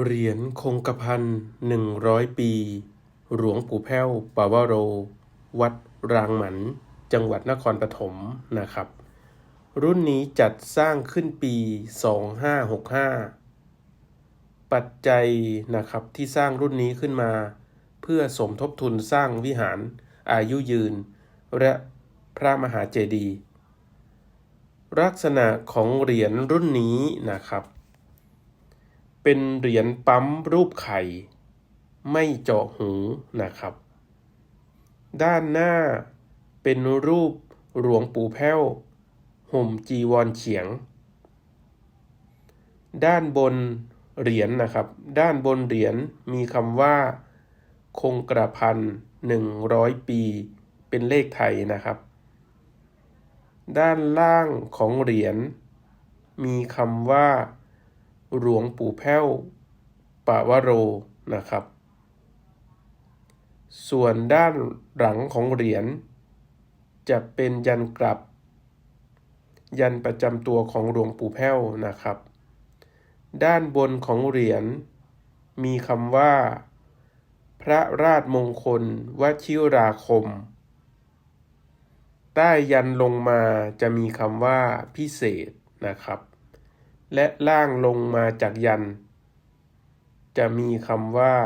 เหรียญคงกระพันหนึ่งร้อยปี หลวงปู่แพ้วปาวโร วัดรางหมัน จังหวัดนครปฐมนะครับ รุ่นนี้จัดสร้างขึ้นปี 2565 ปัจจัยนะครับที่สร้างรุ่นนี้ขึ้นมา เพื่อสมทบทุนสร้างวิหารอายุยืน และพระมหาเจดีย์ลักษณะของเหรียญรุ่นนี้นะครับ เป็นเหรียญปั๊มรูปไข่ ไม่เจาะหูนะครับ ด้านหน้าเป็นรูปหลวงปู่แพ้วห่มจีวรเฉียง ด้านบนเหรียญนะครับ ด้านบนเหรียญมีคำว่า คงกระพันหนึ่งร้อยปี เป็นเลขไทยนะครับ ด้านล่างของเหรียญมีคำว่า หลวงปู่แพ้วปาวโรนะครับ ส่วนด้านหลังของเหรียญ จะเป็นยันกลับ ยันประจำตัวของหลวงปู่แพ้วนะครับ ด้านบนของเหรียญ มีคำว่า พระราชมงคลวชิราคม ใต้ยันลงมาจะมีคำว่าพิเศษนะครับ และล่างลงมาจากยัน จะมีคำว่า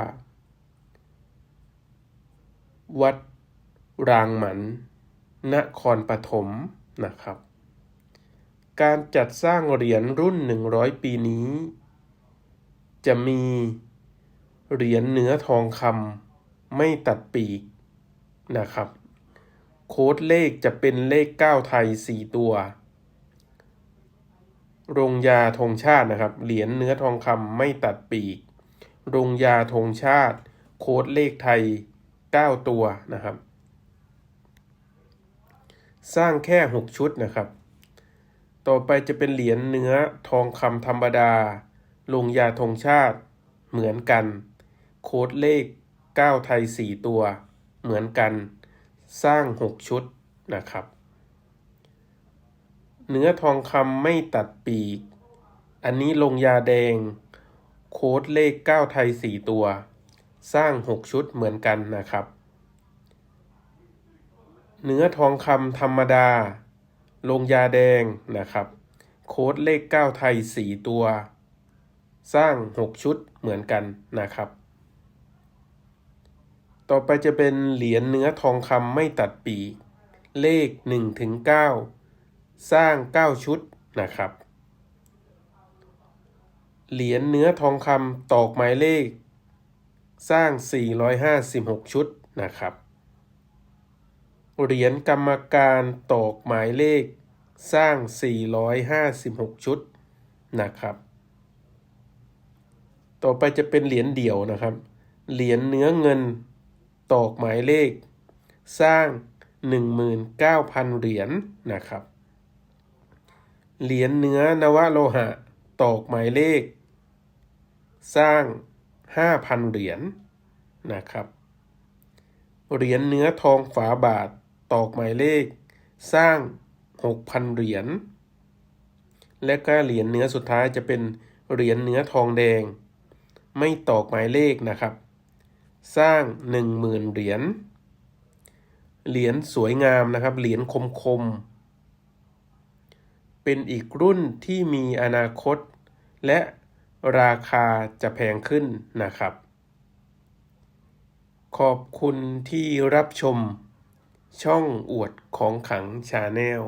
วัดรางหมันนครปฐมนะครับ การจัดสร้างเหรียญรุ่น 100 ปีนี้ จะมีเหรียญเนื้อทองคำไม่ตัดปีกนะครับ โค้ดเลขจะเป็นเลข 9 ไทย 4 ตัว โรงยาธงชาตินะครับ เหรียญเนื้อทองคำไม่ตัดปีก โรงยาธงชาติ โค้ดเลขไทย 9 ตัวนะครับ สร้างแค่ 6 ชุดนะครับ ต่อไปจะเป็นเหรียญเนื้อทองคำธรรมดาลงยาธงชาติเหมือนกัน โค้ดเลข 9 ไทย 4 ตัว เหมือนกัน สร้าง 6 ชุดนะครับ เนื้อทองคำไม่ตัดปีก อันนี้ลงยาแดง โค้ดเลข 9 ไทย 4 ตัว สร้าง 6 ชุดเหมือนกันนะครับ เนื้อทองคำธรรมดา ลงยาแดงนะครับ โค้ดเลข 9 ไทย 4 ตัว สร้าง 6 ชุดเหมือนกันนะครับ ต่อไปจะเป็นเหรียญเนื้อทองคำไม่ตัดปีก เลข1ถึง9 สร้าง 9 ชุดนะครับ เหรียญเนื้อทองคำตอกหมายเลข สร้าง 456 ชุดนะครับ เหรียญกรรมการตอกหมายเลข สร้าง 456 ชุดนะครับ ต่อไปจะเป็นเหรียญเดี่ยวนะครับ เหรียญเนื้อเงินตอกหมายเลข สร้าง 19,000 เหรียญนะครับ เหรียญเนื้อนวโลหะ ตอกหมายเลข สร้าง 5,000 เหรียญนะครับ เหรียญเนื้อทองฝาบาท ตอกหมายเลข สร้าง 6,000 เหรียญ และก็เหรียญเนื้อสุดท้ายจะเป็นเหรียญเนื้อทองแดง ไม่ตอกหมายเลขนะครับ สร้าง 10,000 เหรียญ เหรียญสวยงามนะครับ เหรียญคมๆ เป็นอีกรุ่นที่มีอนาคต และราคาจะแพงขึ้นนะครับ ขอบคุณที่รับชม ช่องอวดของขังชาแนล